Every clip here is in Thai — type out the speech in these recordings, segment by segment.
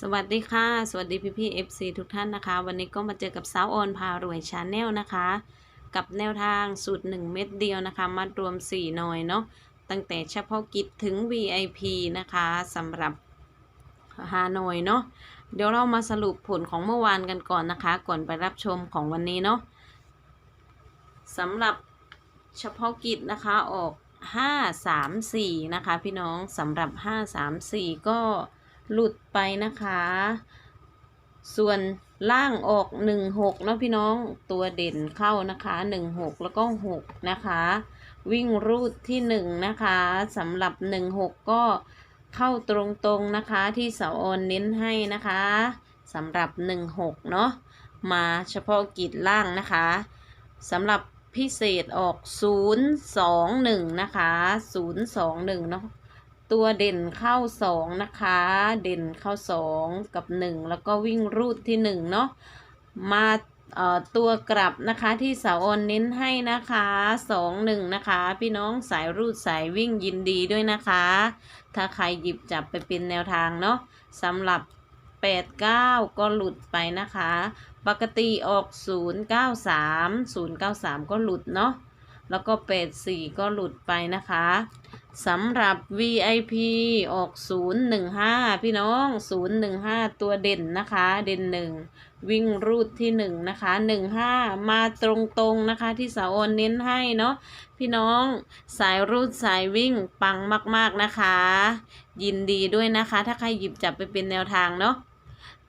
สวัสดีค่ะ สวัสดีพี่พี่เอฟซีทุกท่านนะคะ วันนี้ก็มาเจอกับสาวออนพารวยชาแนลนะคะ กับแนวทางสูตร 1 เม็ดเดียวนะคะ มารวม 4 หน่อยเนาะตั้งแต่เฉพาะกิจถึง VIP นะคะสำหรับฮานอยเนาะเดี๋ยวเรามาสรุปผลของเมื่อวานกันก่อนนะคะ ก่อนไปรับชมของวันนี้เนาะสำหรับเฉพาะกิจนะคะออก 5 3 4 นะคะ พี่น้องสำหรับ 5 3 4 ก็ หลุดไปนะคะ ส่วนล่างออกหนึ่งหกเนาะพี่น้องตัวเด่นเข้านะคะหนึ่งหกแล้วก็หกนะคะ วิ่งรูดที่หนึ่งนะคะสำหรับหนึ่งหกก็เข้าตรงๆนะคะที่เสาออนเน้นให้นะคะสำหรับหนึ่งหกเนาะมาเฉพาะกิจล่างนะคะสำหรับพิเศษออกศูนย์สองหนึ่งนะคะศูนย์สองหนึ่งเนาะ ตัวเด่นเข้าสองนะคะ เด่นเข้าสองกับหนึ่งแล้วก็วิ่งรูดที่หนึ่งเนาะมาตัวกลับนะคะที่เสาออนเน้นให้นะคะสองหนึ่งนะคะ พี่น้องสายรูดสายวิ่งยินดีด้วยนะคะ ถ้าใครหยิบจับไปเป็นแนวทางเนาะสำหรับ 8 9 ก็หลุดไปนะคะ ปกติออก 093 093 ก็หลุดเนาะแล้วก็ 84 ก็หลุดไปนะคะ สำหรับ VIP ออก 015 พี่น้อง 015 ตัวเด่นนะคะ เด่นหนึ่งวิ่งรูดที่ 1 นะคะ 15 มาตรงๆนะคะที่สาวออนเน้นให้เนาะ พี่น้องสายรูดสายวิ่งปังมากๆนะคะ ยินดีด้วยนะคะ ถ้าใครหยิบจับไปเป็นแนวทางเนาะ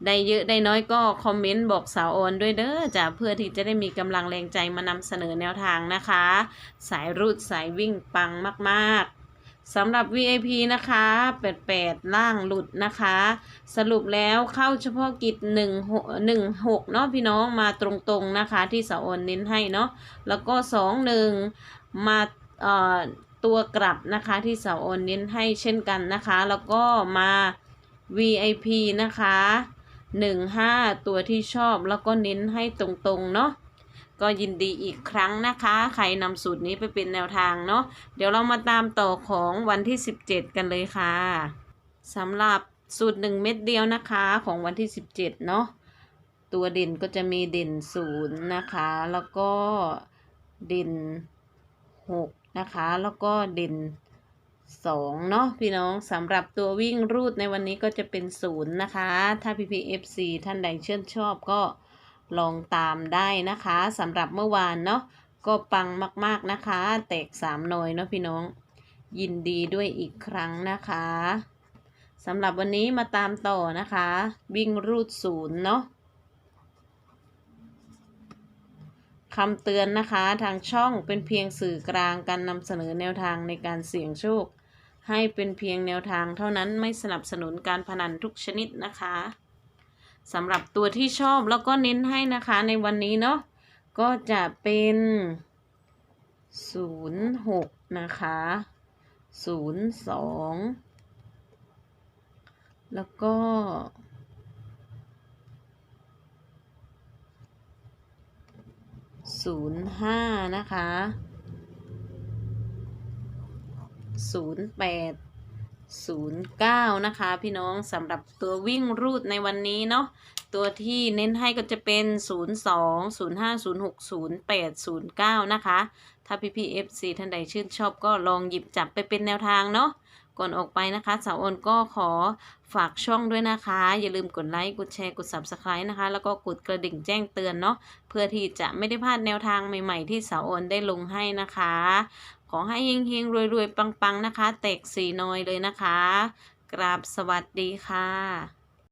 ได้เยอะได้น้อยก็คอมเมนต์บอกสาวออนด้วยเด้อจ้ะเพื่อที่จะได้มีกำลังแรงใจมานำเสนอแนวทางนะคะ สายรูดสายวิ่งปังมากๆ สำหรับ VIP นะคะ 88 ล่างหลุดนะคะ สรุปแล้วเข้าเฉพาะกิจ 1 1 6เนาะพี่น้องมาตรงๆนะคะ ที่สาวออนเน้นให้เนาะแล้วก็ 2 1 มาเอ่อตัวกลับนะคะที่สาวออนเน้นให้เช่นกันนะคะ แล้วก็มา VIP นะคะ 15 ตัวที่ชอบแล้วก็เน้นให้ตรงๆเนาะ ก็ยินดีอีกครั้งนะคะ ใครนำสูตรนี้ไปเป็นแนวทางเนาะ เดี๋ยวเรามาตามต่อของวันที่ 17 กันเลยค่ะสำหรับสูตร 1 เม็ดเดียวนะคะของวันที่ 17 เนาะ ตัวเด่นก็จะมีเด่น0นะคะ แล้วก็เด่น6นะคะ แล้วก็เด่น2เนาะพี่น้องสำหรับตัววิ่งรูดในวันนี้ก็จะเป็น0นะคะ ถ้า PPFC ท่านใดเชื่นชอบก็ ลองตามได้นะคะสำหรับเมื่อวานเนาะก็ปังมากๆนะคะ แตก3หน่อยเนาะพี่น้อง ยินดีด้วยอีกครั้งนะคะสำหรับวันนี้มาตามต่อนะคะ วิ่งรูดศูนย์เนาะคำเตือนนะคะทางช่องเป็นเพียงสื่อกลางการนำเสนอแนวทางในการเสี่ยงโชค ให้เป็นเพียงแนวทางเท่านั้นไม่สนับสนุนการพนันทุกชนิดนะคะ สำหรับตัวที่ชอบแล้วก็เน้นให้นะคะในวันนี้เนาะก็จะเป็น06นะคะ02แล้วก็ศูนย์ห้านะคะศูนย์แปด ศูนย์เก้านะคะ พี่น้องสำหรับตัววิ่งรูดในวันนี้เนาะตัวที่เน้นให้ก็จะเป็นศูนย์สองศูนย์ห้าศูนย์หกศูนย์แปดศูนย์เก้านะคะ ถ้าพี่พี่ fc ท่านใดชื่นชอบก็ลองหยิบจับไปเป็นแนวทางเนาะ ก่อนออกไปนะคะ สาวออนก็ขอฝากช่องด้วยนะคะ อย่าลืมกดไลค์ กดแชร์ กด Subscribe นะคะ แล้วก็กดกระดิ่งแจ้งเตือนเนาะ เพื่อที่จะไม่ได้พลาดแนวทางใหม่ๆ ที่สาวออนได้ลงให้นะคะ ขอให้เฮงๆรวยๆ ปังๆ นะคะ แตกสีน้อยเลยนะคะ กราบสวัสดีค่ะ